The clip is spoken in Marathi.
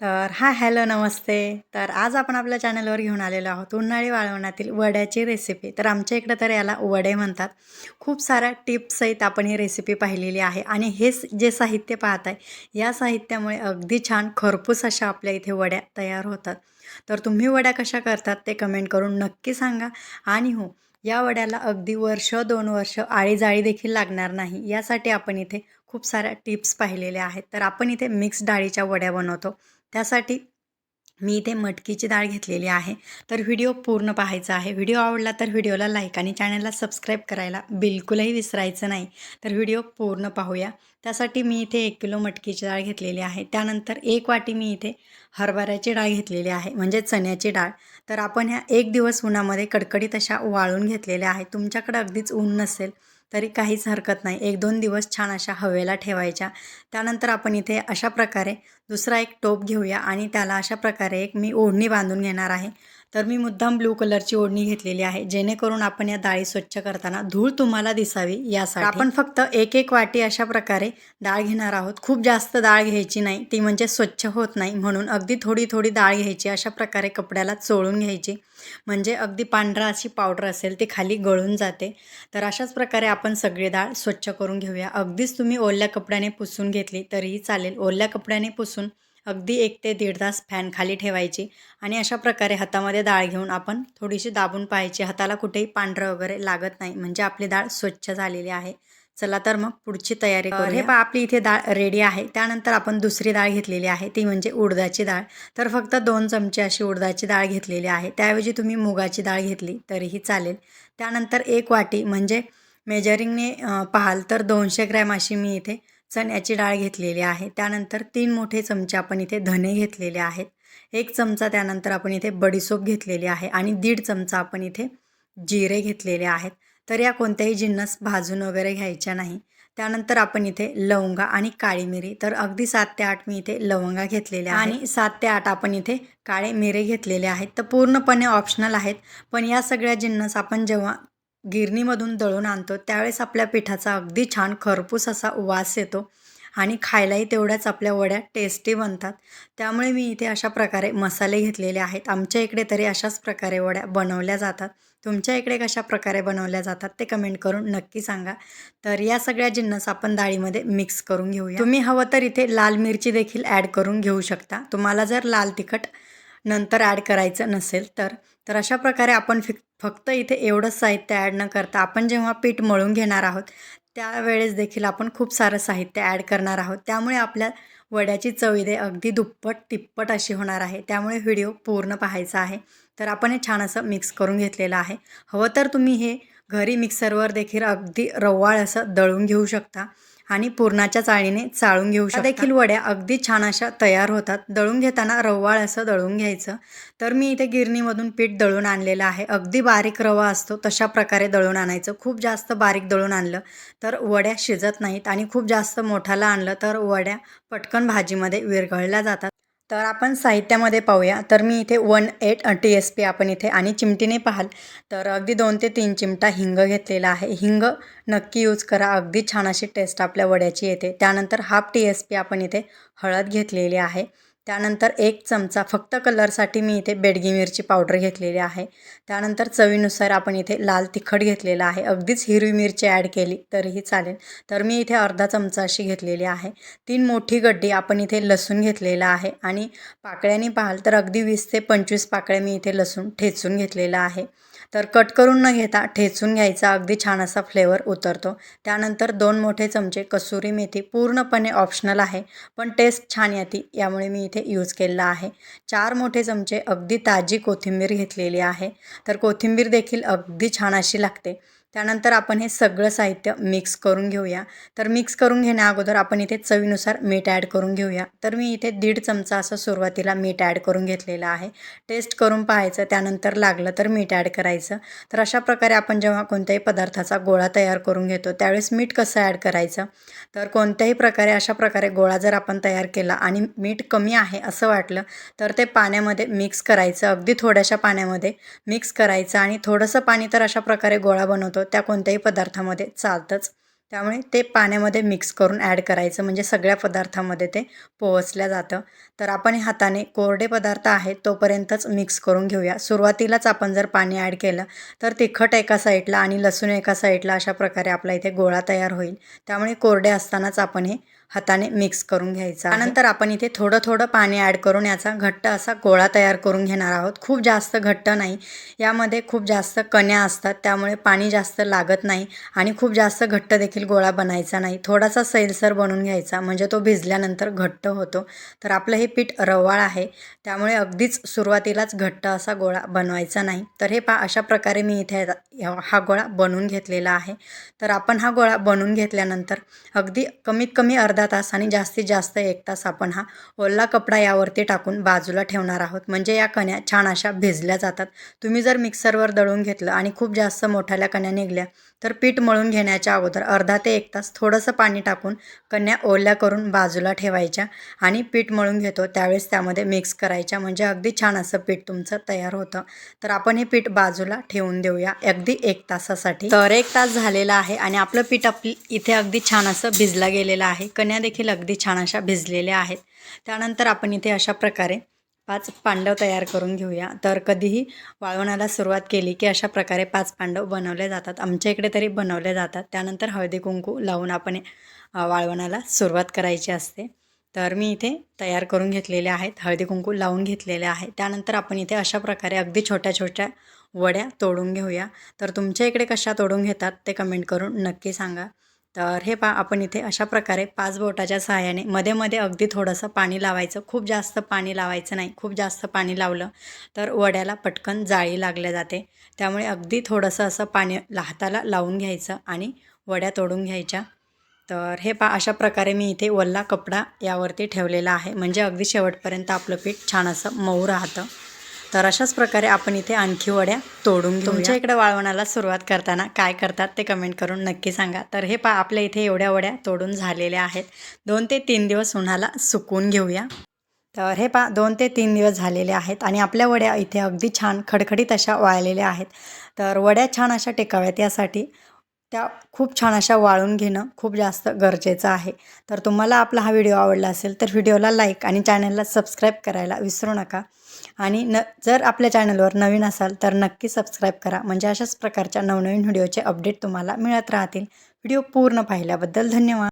तर हा हॅलो नमस्ते. तर आज आपण आपल्या चॅनलवर घेऊन आलेलो आहोत उन्हाळी वाळवणातील वड्याची रेसिपी तर आमच्या इकडं तर याला वडे म्हणतात. खूप साऱ्या टिप्ससहित आपण ही रेसिपी पाहिलेली आहे आणि हेच जे साहित्य पाहत आहे या साहित्यामुळे अगदी छान खरपूस अशा आपल्या इथे वड्या तयार होतात. तर तुम्ही वड्या कशा करतात ते कमेंट करून नक्की सांगा. आणि हो या वड्याला अगदी वर्ष दोन वर्ष आळीजाळी देखील लागणार नाही. यासाठी आपण इथे खूप साऱ्या टिप्स पाहिलेल्या आहेत. तर आपण इथे मिक्स डाळीच्या वड्या बनवतो. त्यासाठी मी इथे मटकीची डाळ घेतलेली आहे. तर व्हिडिओ पूर्ण पाहायचा आहे. व्हिडिओ आवडला तर व्हिडिओला लाईक आणि चॅनलला सबस्क्राईब करायला बिलकुलही विसरायचं नाही. तर व्हिडिओ पूर्ण पाहूया. त्यासाठी मी इथे एक किलो मटकीची डाळ घेतलेली आहे. त्यानंतर एक वाटी मी इथे हरभऱ्याची डाळ घेतलेली आहे. म्हणजे चण्याची डाळ. तर आपण ह्या एक दिवस उन्हामध्ये कडकडीत अशा वाळून घेतलेल्या आहे तुमच्याकडे अगदीच ऊन नसेल तरी काहीच हरकत नाही. एक दोन दिवस छान अशा हवेला ठेवायच्या. त्यानंतर आपण इथे अशा प्रकारे दुसरा एक टोप घेऊया आणि त्याला अशा प्रकारे एक मी ओढणी बांधून घेणार आहे. तर मी मुद्दाम ब्लू कलरची ओढणी घेतलेली आहे. जेणेकरून आपण या डाळी स्वच्छ करताना धूळ तुम्हाला दिसावी यासाठी. आपण फक्त एक एक वाटी अशा प्रकारे डाळ घेणार आहोत. खूप जास्त डाळ घ्यायची नाही. ती म्हणजे स्वच्छ होत नाही. म्हणून अगदी थोडी थोडी डाळ घ्यायची. अशा प्रकारे कपड्याला चोळून घ्यायची. म्हणजे अगदी पांढरा अशी पावडर असेल ती खाली गळून जाते. तर अशाच प्रकारे आपण सगळी डाळ स्वच्छ करून घेऊया. अगदीच तुम्ही ओल्या कपड्याने पुसून घेतली तरीही चालेल. ओल्या कपड्याने पुसून अगदी एक ते दीड तास फॅन खाली ठेवायची आणि अशा प्रकारे हातामध्ये डाळ घेऊन आपण थोडीशी दाबून पाहायची. हाताला कुठेही पांढरं वगैरे लागत नाही म्हणजे आपली डाळ स्वच्छ झालेली आहे. चला तर मग पुढची तयारी करू हे पा आपली इथे डाळ रेडी आहे. त्यानंतर आपण दुसरी डाळ घेतलेली आहे. ती म्हणजे उडदाची डाळ. तर फक्त दोन चमचे अशी उडदाची डाळ घेतलेली आहे. त्याऐवजी तुम्ही मुगाची डाळ घेतली तरीही चालेल. त्यानंतर एक वाटी म्हणजे मेजरिंगने पाहाल तर दोनशे ग्रॅम अशी मी इथे चण्याची डाळ घेतलेली आहे. त्यानंतर तीन मोठे चमचे आपण इथे धने घेतलेले आहेत. एक चमचा त्यानंतर आपण इथे बडीसोप घेतलेली आहे आणि दीड चमचा आपण इथे जिरे घेतलेले आहेत. तर या कोणत्याही जिन्नस भाजून वगैरे घ्यायच्या नाही. त्यानंतर आपण इथे लवंगा आणि काळी मिरी. तर अगदी सात ते आठ मी इथे लवंगा घेतलेल्या आणि सात ते आठ आपण इथे काळे मिरे घेतलेले आहेत. तर पूर्णपणे ऑप्शनल आहेत. पण या सगळ्या जिन्नस आपण जेव्हा गिरणीमधून दळून आणतो. त्यावेळेस आपल्या पिठाचा अगदी छान खरपूस असा वास येतो आणि खायलाही तेवढ्याच आपल्या वड्या टेस्टी बनतात. त्यामुळे मी इथे अशा प्रकारे मसाले घेतलेले आहेत. आमच्या इकडे तरी अशाच प्रकारे वड्या बनवल्या जातात. तुमच्या इकडे कशा प्रकारे बनवल्या जातात ते कमेंट करून नक्की सांगा. तर या सगळ्या जिन्नस आपण डाळीमध्ये मिक्स करून घेऊया. तुम्ही हवं तर इथे लाल मिरची देखील ॲड करून घेऊ शकता. तुम्हाला जर लाल तिखट नंतर ॲड करायचं नसेल तर तर अशा प्रकारे आपण फिक फक्त इथे एवढंच साहित्य ॲड न करता आपण जेव्हा पीठ मळून घेणार आहोत त्यावेळेस देखील आपण खूप सारं साहित्य ॲड करणार आहोत. त्यामुळे आपल्या वड्याची चवीदे अगदी दुप्पट तिप्पट अशी होणार आहे. त्यामुळे व्हिडिओ पूर्ण पाहायचा आहे. तर आपण हे छान असं मिक्स करून घेतलेलं आहे. हवं तर तुम्ही हे घरी मिक्सरवर देखील अगदी रवाळ असं दळून घेऊ शकता. आणि पुरणाच्या चाळणीने चाळून घेऊ शकता. देखील वड्या अगदी छान अशा तयार होतात. दळून घेताना रवाळ असं दळून घ्यायचं. तर मी इथे गिरणीमधून पीठ दळून आणलेलं आहे. अगदी बारीक रवा असतो तशा प्रकारे दळून आणायचं. खूप जास्त बारीक दळून आणलं तर वड्या शिजत नाहीत. आणि खूप जास्त मोठाला आणलं तर वड्या पटकन भाजीमध्ये विरघळल्या जातात. तर आपण साहित्यामध्ये पाहूया. तर मी इथे one eight T S P आपण इथे आणि चिमटीने पाहाल. तर अगदी दोन ते तीन चिमटा हिंग घेतलेला आहे. हिंग नक्की यूज करा. अगदी छान अशी टेस्ट आपल्या वड्याची येते. त्यानंतर हाफ टी एस पी आपण इथे हळद घेतलेली आहे. त्यानंतर एक चमचा फक्त कलरसाठी मी इथे बेडगी मिरची पावडर घेतलेली आहे. त्यानंतर चवीनुसार आपण इथे लाल तिखट घेतलेलं आहे. अगदीच हिरवी मिरची ॲड केली तरीही चालेल. तर मी इथे अर्धा चमचा अशी घेतलेली आहे. तीन मोठी गड्डी आपण इथे लसूण घेतलेला आहे. आणि पाकळ्याने पाहाल तर अगदी वीस ते पंचवीस पाकळ्या मी इथे लसूण ठेचून घेतलेला आहे. तर कट करून न घेता ठेचून घ्यायचा. अगदी छान असा फ्लेवर उतरतो. त्यानंतर दोन मोठे चमचे कसुरी मेथी पूर्णपणे ऑप्शनल आहे पण टेस्ट छान येते यामुळे मी इथे यूज केलेला आहे. चार मोठे चमचे अगदी ताजी कोथिंबीर घेतलेली आहे. तर कोथिंबीर देखील अगदी छान अशी लागते. त्यानंतर आपण हे सगळं साहित्य मिक्स करून घेऊया. तर मिक्स करून घेण्या अगोदर आपण इथे चवीनुसार मीठ ॲड करून घेऊया. तर मी इथे दीड चमचा असं सुरुवातीला मीठ ॲड करून घेतलेलं आहे. टेस्ट करून पाहायचं त्यानंतर लागलं तर मीठ ॲड करायचं. तर अशा प्रकारे आपण जेव्हा कोणत्याही पदार्थाचा गोळा तयार करून घेतो त्यावेळेस मीठ कसं ॲड करायचं? तर कोणत्याही प्रकारे अशा प्रकारे गोळा जर आपण तयार केला आणि मीठ कमी आहे असं वाटलं तर ते पाण्यामध्ये मिक्स करायचं. अगदी थोड्याशा पाण्यामध्ये मिक्स करायचं आणि थोडंसं पाणी तर अशा प्रकारे गोळा बनवतो. त्या कोणत्याही पदार्थामध्ये चालतंच. त्यामुळे ते पाण्यामध्ये मिक्स करून ॲड करायचं. म्हणजे सगळ्या पदार्थामध्ये ते पोहोचल्या जातं. तर आपण हे हाताने कोरडे पदार्थ आहेत तोपर्यंतच मिक्स करून घेऊया. सुरुवातीलाच आपण जर पाणी ॲड केलं तर तिखट एका साईडला आणि लसूण एका साईडला अशा प्रकारे आपला इथे गोळा तयार होईल. त्यामुळे कोरडे असतानाच आपण हे हाताने मिक्स करून घ्यायचा त्यानंतर आपण इथे थोडं थोडं पाणी ॲड करून याचा घट्ट असा गोळा तयार करून घेणार आहोत. खूप जास्त घट्ट नाही. यामध्ये खूप जास्त कण्या असतात त्यामुळे पाणी जास्त लागत नाही आणि खूप जास्त घट्ट देखील गोळा बनायचा नाही. थोडासा सैलसर बनवून घ्यायचा म्हणजे तो भिजल्यानंतर घट्ट होतो. तर आपलं हे पीठ रवाळ आहे त्यामुळे अगदीच सुरुवातीलाच घट्ट असा गोळा बनवायचा नाही. तर हे पा अशा प्रकारे मी इथे हा गोळा बनवून घेतलेला आहे. तर आपण हा गोळा बनवून घेतल्यानंतर अगदी कमीत कमी अर्धा अर्धा तास आणि जास्तीत जास्त एक तास आपण हा ओला कपडा यावरती टाकून बाजूला ठेवणार आहोत. म्हणजे या कण्या छान अशा भिजल्या जातात. तुम्ही जर मिक्सरवर दळून घेतलं आणि खूप जास्त मोठ्याल्या कण्या निघल्या तर पीठ मळून घेण्याच्या अगोदर अर्धा ते एक तास थोडंसं पाणी टाकून कन्या ओल्या करून बाजूला ठेवायच्या आणि पीठ मळून घेतो. त्यावेळेस त्यामध्ये मिक्स करायच्या म्हणजे अगदी छान असं पीठ तुमचं तयार होतं. तर आपण हे पीठ बाजूला ठेवून देऊया अगदी एक तासासाठी. तर एक तास झालेला आहे आणि आपलं पीठ आपली इथे अगदी छान असं भिजला गेलेलं आहे. कन्या देखील अगदी छान अशा भिजलेल्या आहेत. त्यानंतर आपण इथे अशा प्रकारे पाच पांडव तयार करून घेऊया. तर कधीही वाळवणाला सुरुवात केली की अशा प्रकारे पाच पांडव बनवले जातात. आमच्या इकडे तरी बनवले जातात. त्यानंतर हळदी कुंकू लावून आपण वाळवणाला सुरुवात करायची असते. तर मी इथे तयार करून घेतलेले आहेत हळदी कुंकू लावून घेतलेले आहे त्यानंतर आपण इथे अशा प्रकारे अगदी छोट्या छोट्या वड्या तोडून घेऊया. तर तुमच्या इकडे कशा तोडून घेतात ते कमेंट करून नक्की सांगा. तर हे पा आपण इथे अशा प्रकारे पाच बोटाच्या सहाय्याने मध्ये मध्ये अगदी थोडंसं पाणी लावायचं. खूप जास्त पाणी लावायचं नाही. खूप जास्त पाणी लावलं तर वड्याला पटकन जाळी लागल्या जाते. त्यामुळे अगदी थोडंसं असं पाणी हाताला लावून घ्यायचं आणि वड्या तोडून घ्यायच्या. तर हे पा अशा प्रकारे मी इथे वल्ला कपडा यावरती ठेवलेला आहे. म्हणजे अगदी शेवटपर्यंत आपलं पीठ छान असं मऊ राहतं. तर अशाच प्रकारे आपण इथे आणखी वड्या तोडून तुमच्या इकडे वाळवणाला सुरुवात करताना काय करतात ते कमेंट करून नक्की सांगा. तर हे पा आपल्या इथे एवढ्या वड्या तोडून झालेल्या आहेत. दोन ते तीन दिवस उन्हाला सुकून घेऊया. तर हे पा दोन ते तीन दिवस झालेले आहेत आणि आपल्या वड्या इथे अगदी छान खडखडीत अशा वाळलेल्या आहेत. तर वड्या छान अशा टेकाव्यात यासाठी. त्या खूप छान अशा वाळून घेणं खूप जास्त गरजेचं आहे. तर तुम्हाला आपला हा व्हिडिओ आवडला असेल तर व्हिडिओला लाईक आणि चॅनलला सबस्क्राईब करायला विसरू नका. आणि न जर आपल्या चॅनलवर नवीन असाल तर नक्की सबस्क्राईब करा. म्हणजे अशाच प्रकारच्या नवनवीन व्हिडिओचे अपडेट तुम्हाला मिळत राहतील. व्हिडिओ पूर्ण पाहिल्याबद्दल धन्यवाद.